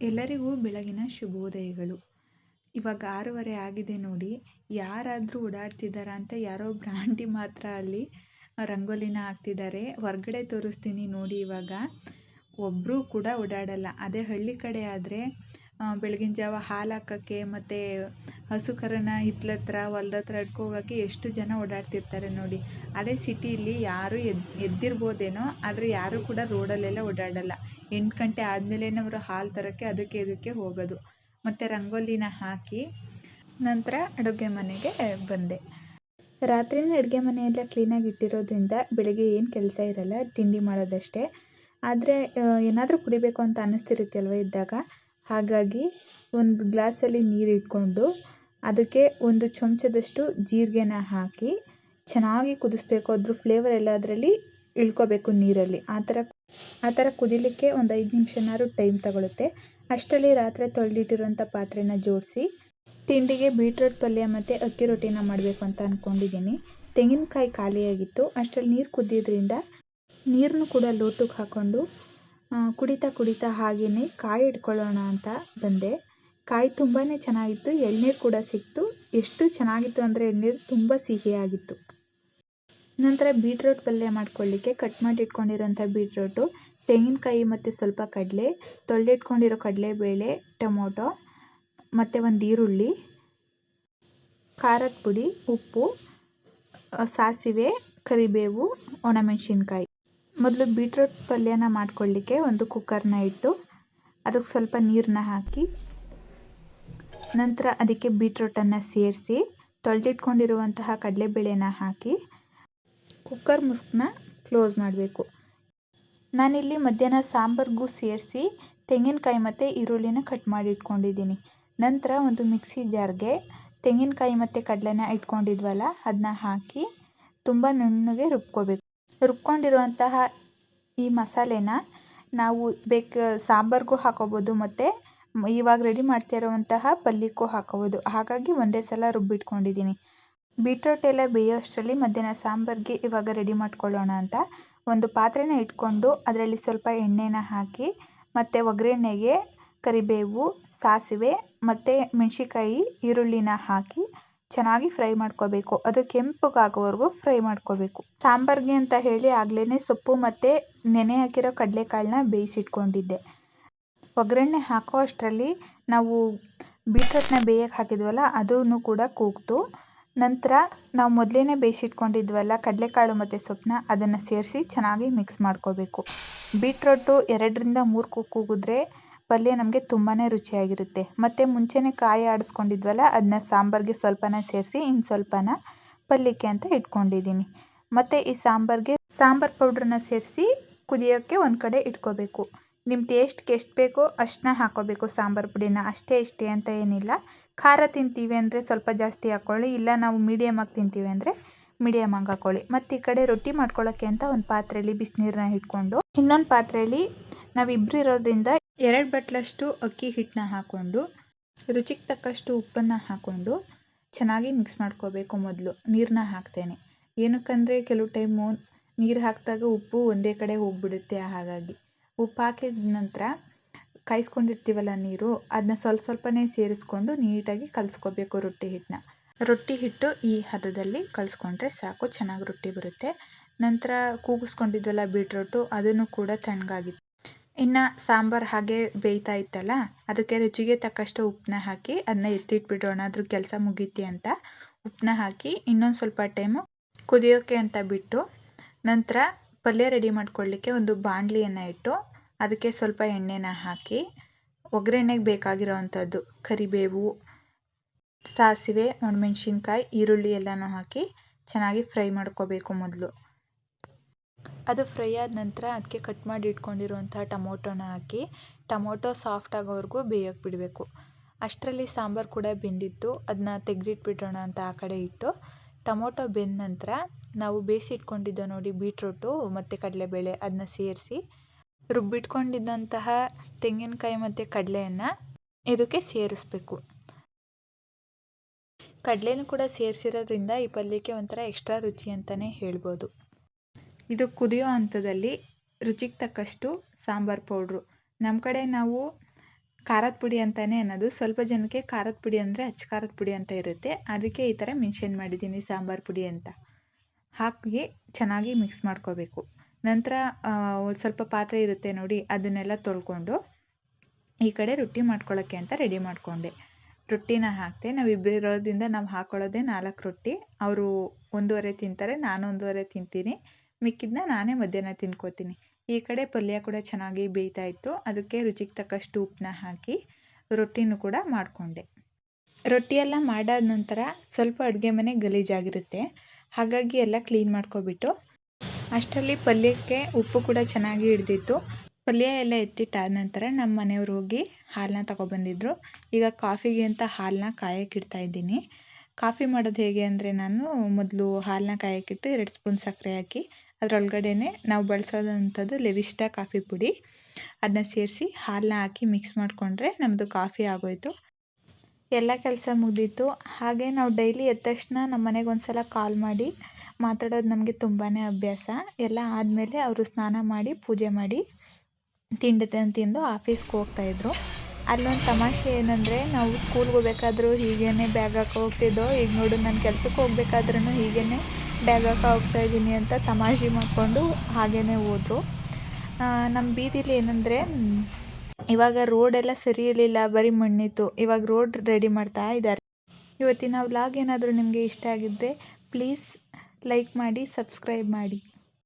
ಎಲ್ಲರಿಗೂ ಬೆಳಗಿನ ಶುಭೋದಯಗಳು. ಇವಾಗ ಆರೂವರೆ ಆಗಿದೆ ನೋಡಿ, ಯಾರಾದರೂ ಓಡಾಡ್ತಿದ್ದಾರಾ ಅಂತ ಯಾರೋ ಬ್ರಾಂಡಿ ಮಾತ್ರ ಅಲ್ಲಿ ರಂಗೋಲಿನ ಹಾಕ್ತಿದ್ದಾರೆ ಹೊರಗಡೆ ತೋರಿಸ್ತೀನಿ ನೋಡಿ ಇವಾಗ. ಒಬ್ಬರೂ ಕೂಡ ಓಡಾಡಲ್ಲ. ಅದೇ ಹಳ್ಳಿ ಕಡೆ ಆದರೆ ಬೆಳಗಿನ ಜಾವ ಹಾಲು ಹಾಕೋಕ್ಕೆ ಮತ್ತು ಹಸು ಕರನ ಹಿತ್ಲತ್ರ ಹೊಲ್ದ ಹತ್ರ ಹಿಡ್ಕೋಗಕ್ಕೆ ಎಷ್ಟು ಜನ ಓಡಾಡ್ತಿರ್ತಾರೆ ನೋಡಿ. ಅದೇ ಸಿಟಿಲಿ ಯಾರು ಎದ್ದು ಎದ್ದಿರ್ಬೋದೇನೋ, ಆದರೆ ಯಾರು ಕೂಡ ರೋಡಲ್ಲೆಲ್ಲ ಓಡಾಡಲ್ಲ. ಎಂಟು ಗಂಟೆ ಆದಮೇಲೆ ಅವರು ಹಾಲು ತರೋಕ್ಕೆ, ಅದಕ್ಕೆ ಇದಕ್ಕೆ ಹೋಗೋದು. ಮತ್ತು ರಂಗೋಲಿನ ಹಾಕಿ ನಂತರ ಅಡುಗೆ ಮನೆಗೆ ಬಂದೆ. ರಾತ್ರಿನೇ ಅಡುಗೆ ಮನೆಯೆಲ್ಲ ಕ್ಲೀನಾಗಿ ಇಟ್ಟಿರೋದ್ರಿಂದ ಬೆಳಗ್ಗೆ ಏನು ಕೆಲಸ ಇರಲ್ಲ, ತಿಂಡಿ ಮಾಡೋದಷ್ಟೇ. ಆದರೆ ಏನಾದರೂ ಕುಡಿಬೇಕು ಅಂತ ಅನ್ನಿಸ್ತಿರುತ್ತೆ ಅಲ್ವ ಇದ್ದಾಗ? ಹಾಗಾಗಿ ಒಂದು ಗ್ಲಾಸಲ್ಲಿ ನೀರು ಇಟ್ಕೊಂಡು ಅದಕ್ಕೆ ಒಂದು ಚಮಚದಷ್ಟು ಜೀರಿಗೆನ ಹಾಕಿ ಚೆನ್ನಾಗಿ ಕುದಿಸ್ಬೇಕು, ಅದ್ರ ಫ್ಲೇವರ್ ಎಲ್ಲ ಅದರಲ್ಲಿ ಇಳ್ಕೋಬೇಕು ನೀರಲ್ಲಿ. ಆ ಥರ ಆ ಥರ ಕುದಿಲಿಕ್ಕೆ ಒಂದು ಐದು ನಿಮಿಷನಾದ್ರು ಟೈಮ್ ತಗೊಳುತ್ತೆ. ಅಷ್ಟರಲ್ಲಿ ರಾತ್ರಿ ತೊಳೆದಿಟ್ಟಿರುವಂಥ ಪಾತ್ರೆನ ಜೋಡಿಸಿ, ತಿಂಡಿಗೆ ಬೀಟ್ರೋಟ್ ಪಲ್ಯ ಮತ್ತು ಅಕ್ಕಿ ರೊಟ್ಟಿನ ಮಾಡಬೇಕು ಅಂತ ಅಂದ್ಕೊಂಡಿದ್ದೀನಿ ತೆಂಗಿನಕಾಯಿ ಖಾಲಿಯಾಗಿತ್ತು. ಅಷ್ಟರಲ್ಲಿ ನೀರು ಕುದ್ದಿದ್ರಿಂದ ನೀರನ್ನು ಕೂಡ ಲೋಟಕ್ಕೆ ಹಾಕ್ಕೊಂಡು ಕುಡಿತಾ ಕುಡಿತಾ ಹಾಗೆಯೇ ಕಾಯಿ ಇಟ್ಕೊಳ್ಳೋಣ ಅಂತ ಬಂದೆ. ಕಾಯಿ ತುಂಬಾ ಚೆನ್ನಾಗಿತ್ತು. ಎಳ್ನೀರು ಕೂಡ ಸಿಕ್ತು. ಎಷ್ಟು ಚೆನ್ನಾಗಿತ್ತು ಅಂದರೆ ಎಳ್ನೀರು ತುಂಬ ಸಿಹಿಯಾಗಿತ್ತು. ನಂತರ ಬೀಟ್ರೋಟ್ ಪಲ್ಯ ಮಾಡ್ಕೊಳ್ಳಿಕ್ಕೆ ಕಟ್ ಮಾಡಿ ಇಟ್ಕೊಂಡಿರೋಂಥ ಬೀಟ್ರೋಟು, ತೆಂಗಿನಕಾಯಿ ಮತ್ತು ಸ್ವಲ್ಪ ಕಡಲೆ ತೊಳೆದಿಟ್ಕೊಂಡಿರೋ ಕಡಲೆಬೇಳೆ, ಟೊಮೊಟೊ, ಮತ್ತು ಒಂದು ಈರುಳ್ಳಿ, ಖಾರದ ಪುಡಿ, ಉಪ್ಪು ಸಾಸಿವೆ, ಕರಿಬೇವು, ಒಣಮೆಣಸಿನ್ಕಾಯಿ. ಮೊದಲು ಬೀಟ್ರೋಟ್ ಪಲ್ಯನ ಮಾಡ್ಕೊಳ್ಳಿಕ್ಕೆ ಒಂದು ಕುಕ್ಕರ್ನ ಇಟ್ಟು ಅದಕ್ಕೆ ಸ್ವಲ್ಪ ನೀರನ್ನ ಹಾಕಿ, ನಂತರ ಅದಕ್ಕೆ ಬೀಟ್ರೋಟನ್ನು ಸೇರಿಸಿ ತೊಳೆದಿಟ್ಕೊಂಡಿರುವಂತಹ ಕಡಲೆಬೇಳೆನ ಹಾಕಿ ಕುಕ್ಕರ್ ಮುಸ್ಕನ್ನ ಕ್ಲೋಸ್ ಮಾಡಬೇಕು. ನಾನಿಲ್ಲಿ ಮಧ್ಯಾಹ್ನ ಸಾಂಬಾರ್ಗೂ ಸೇರಿಸಿ ತೆಂಗಿನಕಾಯಿ ಮತ್ತು ಈರುಳ್ಳಿನ ಕಟ್ ಮಾಡಿ ಇಟ್ಕೊಂಡಿದ್ದೀನಿ ನಂತರ ಒಂದು ಮಿಕ್ಸಿ ಜಾರ್ಗೆ ತೆಂಗಿನಕಾಯಿ ಮತ್ತು ಕಡಲೆನ ಇಟ್ಕೊಂಡಿದ್ವಲ್ಲ ಅದನ್ನ ಹಾಕಿ ತುಂಬ ನುಣ್ಣಗೆ ರುಬ್ಕೋಬೇಕು. ರುಬ್ಕೊಂಡಿರುವಂತಹ ಈ ಮಸಾಲೆನ ನಾವು ಬೇಕ, ಸಾಂಬಾರ್ಗೂ ಹಾಕೋಬೋದು ಮತ್ತು ಇವಾಗ ರೆಡಿ ಮಾಡ್ತಾ ಇರುವಂತಹ ಪಲ್ಯಕ್ಕೂ ಹಾಕೋಬೋದು. ಹಾಗಾಗಿ ಒಂದೇ ಸಲ ರುಬ್ಬಿಟ್ಕೊಂಡಿದ್ದೀನಿ. ಬೀಟ್ರೋಟ್ ಎಲ್ಲ ಬೇಯೋಷ್ಟರಲ್ಲಿ ಮಧ್ಯಾಹ್ನ ಸಾಂಬಾರಿಗೆ ಇವಾಗ ರೆಡಿ ಮಾಡ್ಕೊಳ್ಳೋಣ ಅಂತ. ಒಂದು ಪಾತ್ರೆನ ಇಟ್ಕೊಂಡು ಅದರಲ್ಲಿ ಸ್ವಲ್ಪ ಎಣ್ಣೆನ ಹಾಕಿ, ಮತ್ತು ಒಗ್ಗರಣೆಗೆ ಕರಿಬೇವು, ಸಾಸಿವೆ, ಮತ್ತು ಮೆಣಸಿನ್ಕಾಯಿ, ಈರುಳ್ಳಿನ ಹಾಕಿ ಚೆನ್ನಾಗಿ ಫ್ರೈ ಮಾಡ್ಕೋಬೇಕು. ಅದು ಕೆಂಪಗಾಗೋವರೆಗೂ ಫ್ರೈ ಮಾಡ್ಕೋಬೇಕು. ಸಾಂಬಾರಿಗೆ ಅಂತ ಹೇಳಿ ಆಗ್ಲೇ ಸೊಪ್ಪು ಮತ್ತು ನೆನೆ ಹಾಕಿರೋ ಕಡಲೆಕಾಳನ್ನ ಬೇಯಿಸಿಟ್ಕೊಂಡಿದ್ದೆ. ಒಗ್ಗರಣೆ ಹಾಕೋ ಅಷ್ಟರಲ್ಲಿ ನಾವು ಬೀಟ್ರೋಟ್ನ ಬೇಯಕ್ಕೆ ಹಾಕಿದ್ವಲ್ಲ ಅದೂ ಕೂಡ ಕೂಗ್ತು. ನಂತರ ನಾವು ಮೊದಲೇನೆ ಬೇಯಿಸಿಟ್ಕೊಂಡಿದ್ವಲ್ಲ, ಕಡಲೆಕಾಳು ಮತ್ತು ಸೊಪ್ಪನ್ನ ಅದನ್ನು ಸೇರಿಸಿ ಚೆನ್ನಾಗಿ ಮಿಕ್ಸ್ ಮಾಡ್ಕೋಬೇಕು. ಬೀಟ್ರೋಟು ಎರಡರಿಂದ ಮೂರು ಕೂಗಿದ್ರೆ ಪಲ್ಯ ನಮಗೆ ತುಂಬಾ ರುಚಿಯಾಗಿರುತ್ತೆ. ಮತ್ತು ಮುಂಚೆನೇ ಕಾಯಿ ಆಡಿಸ್ಕೊಂಡಿದ್ವಲ್ಲ ಅದನ್ನ ಸಾಂಬಾರಿಗೆ ಸ್ವಲ್ಪನೇ ಸೇರಿಸಿ ಇನ್ನು ಸ್ವಲ್ಪನ ಪಲ್ಯಕ್ಕೆ ಅಂತ ಇಟ್ಕೊಂಡಿದ್ದೀನಿ ಮತ್ತು ಈ ಸಾಂಬಾರಿಗೆ ಸಾಂಬಾರು ಪೌಡ್ರನ್ನ ಸೇರಿಸಿ ಕುದಿಯೋಕ್ಕೆ ಒಂದು ಕಡೆ ಇಟ್ಕೋಬೇಕು. ನಿಮ್ಮ ಟೇಸ್ಟ್ಗೆ ಎಷ್ಟು ಬೇಕೋ ಅಷ್ಟನ್ನ ಹಾಕೋಬೇಕು ಸಾಂಬಾರು ಪುಡಿನ. ಅಷ್ಟೇ ಇಷ್ಟೇ ಅಂತ ಏನಿಲ್ಲ. ಖಾರ ತಿಂತೀವಿ ಅಂದರೆ ಸ್ವಲ್ಪ ಜಾಸ್ತಿ ಹಾಕ್ಕೊಳ್ಳಿ ಇಲ್ಲ ನಾವು ಮೀಡಿಯಮಾಗಿ ತಿಂತೀವಿ ಅಂದರೆ ಮೀಡಿಯಮಾಗಿ ಹಾಕ್ಕೊಳ್ಳಿ ಮತ್ತು ಈ ಕಡೆ ರೊಟ್ಟಿ ಮಾಡ್ಕೊಳ್ಳೋಕ್ಕೆ ಅಂತ ಒಂದು ಪಾತ್ರೆಯಲ್ಲಿ ಬಿಸಿನೀರನ್ನ ಇಟ್ಕೊಂಡು ಇನ್ನೊಂದು ಪಾತ್ರೆಯಲ್ಲಿ ನಾವಿಬ್ಬರು ಇರೋದ್ರಿಂದ ಎರಡು ಬಟ್ಲಷ್ಟು ಅಕ್ಕಿ ಹಿಟ್ಟನ್ನ ಹಾಕ್ಕೊಂಡು ರುಚಿಗೆ ತಕ್ಕಷ್ಟು ಉಪ್ಪನ್ನು ಹಾಕ್ಕೊಂಡು ಚೆನ್ನಾಗಿ ಮಿಕ್ಸ್ ಮಾಡ್ಕೋಬೇಕು ಮೊದಲು ನೀರನ್ನ ಹಾಕ್ತೇನೆ. ಏನಕ್ಕಂದರೆ ಕೆಲವು ಟೈಮು ನೀರು ಹಾಕಿದಾಗ ಉಪ್ಪು ಒಂದೇ ಕಡೆ ಹೋಗ್ಬಿಡುತ್ತೆ ಹಾಗಾಗಿ. ಉಪ್ಪು ಹಾಕಿದ ನಂತರ ಕಾಯಿಸ್ಕೊಂಡಿರ್ತೀವಲ್ಲ ನೀರು ಅದನ್ನ ಸ್ವಲ್ಪ ಸ್ವಲ್ಪನೇ ಸೇರಿಸ್ಕೊಂಡು ನೀಟಾಗಿ ಕಲಸ್ಕೋಬೇಕು ರೊಟ್ಟಿ ಹಿಟ್ಟನ್ನ ರೊಟ್ಟಿ ಹಿಟ್ಟು ಈ ಹದದಲ್ಲಿ ಕಲಸ್ಕೊಂಡ್ರೆ ಸಾಕು, ಚೆನ್ನಾಗಿ ರೊಟ್ಟಿ ಬರುತ್ತೆ. ನಂತರ ಕೂಗಿಸ್ಕೊಂಡಿದ್ವಲ್ಲ ಬೀಟ್ರೋಟು, ಅದನ್ನು ಕೂಡ ತಣ್ಣಗಾಗಿತ್ತು. ಇನ್ನು ಸಾಂಬಾರು ಹಾಗೆ ಬೇಯ್ತಾ ಇತ್ತಲ್ಲ, ಅದಕ್ಕೆ ರುಚಿಗೆ ತಕ್ಕಷ್ಟು ಉಪ್ಪನ್ನ ಹಾಕಿ ಅದನ್ನ ಎತ್ತಿಟ್ಬಿಡೋಣ, ಅದ್ರ ಕೆಲಸ ಮುಗೀತಿ ಅಂತ. ಉಪ್ಪನ್ನ ಹಾಕಿ ಇನ್ನೊಂದು ಸ್ವಲ್ಪ ಟೈಮು ಕುದಿಯೋಕ್ಕೆ ಅಂತ ಬಿಟ್ಟು ನಂತರ ಪಲ್ಯ ರೆಡಿ ಮಾಡ್ಕೊಳ್ಳಿಕ್ಕೆ ಒಂದು ಬಾಣಲಿಯನ್ನು ಇಟ್ಟು ಅದಕ್ಕೆ ಸ್ವಲ್ಪ ಎಣ್ಣೆನ ಹಾಕಿ ಒಗ್ಗರಣೆಗೆ ಬೇಕಾಗಿರೋ ಅಂಥದ್ದು ಕರಿಬೇವು, ಸಾಸಿವೆ, ಒಣಮೆಣ್ಸಿನ್ಕಾಯಿ, ಈರುಳ್ಳಿ ಎಲ್ಲನೂ ಹಾಕಿ ಚೆನ್ನಾಗಿ ಫ್ರೈ ಮಾಡ್ಕೋಬೇಕು ಮೊದಲು. ಅದು ಫ್ರೈ ಆದ ನಂತರ ಅದಕ್ಕೆ ಕಟ್ ಮಾಡಿ ಇಟ್ಕೊಂಡಿರುವಂಥ ಟೊಮೊಟೊನ ಹಾಕಿ ಟೊಮೊಟೊ ಸಾಫ್ಟ್ ಆಗೋವರೆಗೂ ಬೇಯೋಕೆ ಬಿಡಬೇಕು. ಅಷ್ಟರಲ್ಲಿ ಸಾಂಬಾರು ಕೂಡ ಬೆಂದಿತ್ತು ಅದನ್ನ ತೆಗೆದಿಟ್ಬಿಡೋಣ ಅಂತ ಆ ಕಡೆ ಇಟ್ಟು ಟೊಮೊಟೊ ಬೆಂದ ನಂತರ ನಾವು ಬೇಯಿಸಿಟ್ಕೊಂಡಿದ್ದ ನೋಡಿ ಬೀಟ್ರೋಟು ಮತ್ತು ಕಡಲೆಬೇಳೆ ಅದನ್ನ ಸೇರಿಸಿ ರುಬ್ಬಿಟ್ಕೊಂಡಿದ್ದಂತಹ ತೆಂಗಿನಕಾಯಿ ಮತ್ತು ಕಡಲೆಯನ್ನು ಇದಕ್ಕೆ ಸೇರಿಸ್ಬೇಕು. ಕಡಲೆನೂ ಕೂಡ ಸೇರಿಸಿರೋದ್ರಿಂದ ಈ ಪಲ್ಯಕ್ಕೆ ಒಂಥರ ಎಕ್ಸ್ಟ್ರಾ ರುಚಿ ಅಂತಲೇ ಹೇಳ್ಬೋದು. ಇದು ಕುದಿಯೋ ಹಂತದಲ್ಲಿ ರುಚಿಗೆ ತಕ್ಕಷ್ಟು ಸಾಂಬಾರು ಪೌಡ್ರು. ನಮ್ಮ ಕಡೆ ನಾವು ಖಾರದ ಪುಡಿ ಅಂತಲೇ ಅನ್ನೋದು, ಸ್ವಲ್ಪ ಜನಕ್ಕೆ ಖಾರದ ಪುಡಿ ಅಂದರೆ ಅಚ್ಚ ಖಾರದ ಪುಡಿ ಅಂತ ಇರುತ್ತೆ. ಅದಕ್ಕೆ ಈ ಥರ ಮೆನ್ಷನ್ ಮಾಡಿದ್ದೀನಿ ಸಾಂಬಾರು ಪುಡಿ ಅಂತ. ಹಾಕಿ ಚೆನ್ನಾಗಿ ಮಿಕ್ಸ್ ಮಾಡ್ಕೋಬೇಕು. ನಂತರ ಸ್ವಲ್ಪ ಪಾತ್ರೆ ಇರುತ್ತೆ ನೋಡಿ, ಅದನ್ನೆಲ್ಲ ತೊಳ್ಕೊಂಡು ಈ ಕಡೆ ರೊಟ್ಟಿ ಮಾಡ್ಕೊಳ್ಳೋಕ್ಕೆ ಅಂತ ರೆಡಿ ಮಾಡಿಕೊಂಡೆ. ರೊಟ್ಟಿನ ಹಾಕಿದೆ ನಾವಿಬ್ರು ಇರೋದ್ರಿಂದ ನಾವು ಹಾಕ್ಕೊಳ್ಳೋದೇ ನಾಲ್ಕು ರೊಟ್ಟಿ. ಅವರು ಒಂದೂವರೆ ತಿಂತಾರೆ, ನಾನು ಒಂದೂವರೆ ತಿಂತೀನಿ. ಮಿಕ್ಕಿದ್ದನ್ನ ನಾನೇ ಮಧ್ಯಾಹ್ನ ತಿನ್ಕೋತೀನಿ. ಈ ಕಡೆ ಪಲ್ಯ ಕೂಡ ಚೆನ್ನಾಗಿ ಬೇಯ್ತಾ ಇತ್ತು ಅದಕ್ಕೆ ರುಚಿಗೆ ತಕ್ಕಷ್ಟು ಉಪ್ಪನ್ನ ಹಾಕಿ ರೊಟ್ಟಿನೂ ಕೂಡ ಮಾಡಿಕೊಂಡೆ. ರೊಟ್ಟಿಯೆಲ್ಲ ಮಾಡಾದ ನಂತರ ಸ್ವಲ್ಪ ಅಡುಗೆ ಮನೆ ಗಲೀಜಾಗಿರುತ್ತೆ. ಹಾಗಾಗಿ ಎಲ್ಲ ಕ್ಲೀನ್ ಮಾಡ್ಕೊಬಿಟ್ಟು ಅಷ್ಟರಲ್ಲಿ ಪಲ್ಯಕ್ಕೆ ಉಪ್ಪು ಕೂಡ ಚೆನ್ನಾಗಿ ಹಿಡ್ದಿತ್ತು. ಪಲ್ಯ ಎಲ್ಲ ಎತ್ತಿಟ್ಟಾದ ನಂತರ ನಮ್ಮ ಮನೆಯವ್ರು ಹೋಗಿ ಹಾಲನ್ನ ತಗೊಬಂದಿದ್ರು. ಈಗ ಕಾಫಿಗೆ ಅಂತ ಹಾಲನ್ನ ಕಾಯಕ್ಕಿಡ್ತಾ ಇದ್ದೀನಿ. ಕಾಫಿ ಮಾಡೋದು ಹೇಗೆ ಅಂದರೆ ನಾನು ಮೊದಲು ಹಾಲನ್ನ ಕಾಯಕ್ಕಿಟ್ಟು ಎರಡು ಸ್ಪೂನ್ ಸಕ್ಕರೆ ಹಾಕಿ ಅದರೊಳಗಡೆನೆ ನಾವು ಬಳಸೋದಂಥದ್ದು ಲೆವಿಸ್ಟಾ ಕಾಫಿ ಪುಡಿ. ಅದನ್ನ ಸೇರಿಸಿ ಹಾಲನ್ನ ಹಾಕಿ ಮಿಕ್ಸ್ ಮಾಡಿಕೊಂಡ್ರೆ ನಮ್ಮದು ಕಾಫಿ ಆಗೋಯಿತು. ಎಲ್ಲ ಕೆಲಸ ಮುಗಿದಿತ್ತು ಹಾಗೆ ನಾವು ಡೈಲಿ ಎದ್ದ ತಕ್ಷಣ ನಮ್ಮ ಮನೆಗೆ ಒಂದು ಸಲ ಕಾಲ್ ಮಾಡಿ ಮಾತಾಡೋದು ನಮಗೆ ತುಂಬಾ ಅಭ್ಯಾಸ. ಎಲ್ಲ ಆದಮೇಲೆ ಅವರು ಸ್ನಾನ ಮಾಡಿ, ಪೂಜೆ ಮಾಡಿ ತಿಂಡಿ ತಿಂದು ಆಫೀಸ್ಗೆ ಹೋಗ್ತಾಯಿದ್ರು ಅಲ್ಲೊಂದು ತಮಾಷೆ ಏನಂದರೆ, ನಾವು ಸ್ಕೂಲ್ಗೆ ಹೋಗ್ಬೇಕಾದ್ರೂ ಹೀಗೇ ಬ್ಯಾಗ್ ಹಾಕೋ ಹೋಗ್ತಿದ್ದೋ, ಈಗ ನೋಡು ನಾನು ಕೆಲ್ಸಕ್ಕೆ ಹೋಗ್ಬೇಕಾದ್ರೂ ಹೀಗೇ ಬ್ಯಾಗ್ ಹಾಕೋ ಹೋಗ್ತಾಯಿದ್ದೀನಿ ಅಂತ ತಮಾಷೆ ಮಾಡಿಕೊಂಡು ಹಾಗೇ ಹೋದರು. ನಮ್ಮ ಬೀದಿಲಿ ಏನಂದರೆ, ಇವಾಗ ರೋಡೆಲ್ಲ ಸರಿ ಇರಲಿಲ್ಲ, ಬರೀ ಮಣ್ಣಿತ್ತು. ಇವಾಗ ರೋಡ್ ರೆಡಿ ಮಾಡ್ತಾ ಇದ್ದಾರೆ. ಇವತ್ತಿನ ವ್ಲಾಗ್ ಏನಾದರೂ ನಿಮಗೆ ಇಷ್ಟ ಆಗಿದ್ದರೆ ಪ್ಲೀಸ್ ಲೈಕ್ ಮಾಡಿ ಸಬ್ಸ್ಕ್ರೈಬ್ ಮಾಡಿ.